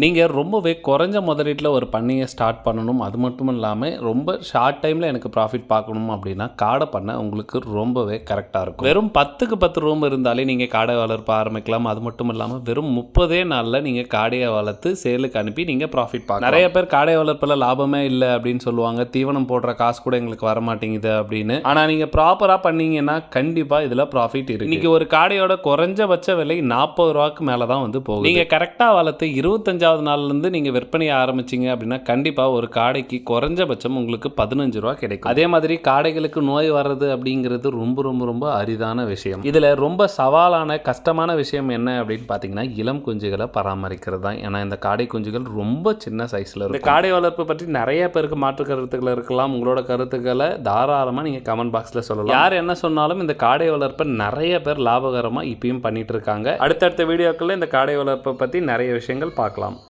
நீங்கள் ரொம்பவே குறைஞ்ச முதலீட்டில் ஒரு பண்ணையை ஸ்டார்ட் பண்ணணும். அது மட்டும் இல்லாமல் ரொம்ப ஷார்ட் டைமில் எனக்கு ப்ராஃபிட் பார்க்கணும் அப்படின்னா காடை பண்ண உங்களுக்கு ரொம்பவே கரெக்டாக இருக்கும். வெறும் பத்துக்கு பத்து ரூம் இருந்தாலே நீங்கள் காடை வளர்ப்ப ஆரம்பிக்கலாம். அது மட்டும் இல்லாமல் வெறும் முப்பதே நாளில் நீங்கள் காடையை வளர்த்து சேலுக்கு அனுப்பி நீங்கள் ப்ராஃபிட் பார்க்கலாம். நிறைய பேர் காடை வளர்ப்பில் லாபமே இல்லை அப்படின்னு சொல்லுவாங்க. தீவனம் போடுற காசு கூட எங்களுக்கு வர மாட்டேங்குது அப்படின்னு ஆனால் நீங்கள் ப்ராப்பராக பண்ணீங்கன்னா கண்டிப்பாக இதில் ப்ராஃபிட் இருக்கு. இன்னைக்கு ஒரு காடையோட குறைஞ்சபட்ச விலை நாற்பது ரூபாய்க்கு மேலே தான் வந்து போகும் நீங்கள் கரெக்டாக வளர்த்து இருபத்தஞ்சாவது நாள்லேருந்து நீங்கள் விற்பனையை ஆரம்பிச்சீங்க அப்படின்னா கண்டிப்பாக ஒரு காடைக்கு குறைஞ்சபட்சம் உங்களுக்கு பதினஞ்சு ரூபா கிடைக்கும். அதே மாதிரி காடைகளுக்கு நோய் வர்றது அப்படிங்கிறது ரொம்ப ரொம்ப ரொம்ப அரிதான விஷயம். இதில் ரொம்ப சவாலான கஷ்டமான விஷயம் என்ன அப்படின்னு பார்த்தீங்கன்னா இளம் குஞ்சுகளை பராமரிக்கிறது தான். ஏன்னா இந்த காடை குஞ்சுகள் ரொம்ப சின்ன சைஸில் இருக்கும். காடை வளர்ப்பு பற்றி நிறைய பேருக்கு மாற்று கருத்துக்கள் இருக்கலாம். உங்களோட கருத்துக்களை தாராளமாக நீங்கள் கமெண்ட் பாக்ஸில் சொல்லலாம். யார் என்ன சொன்னாலும் இந்த காடை வளர்ப்பை நிறைய பேர் லாபகரமாக இப்பயும் பண்ணிட்டு இருக்காங்க. அடுத்தடுத்த வீடியோக்களில் இந்த காடை வளர்ப்பை பற்றி நிறைய விஷயங்கள் பார்க்கலாம்.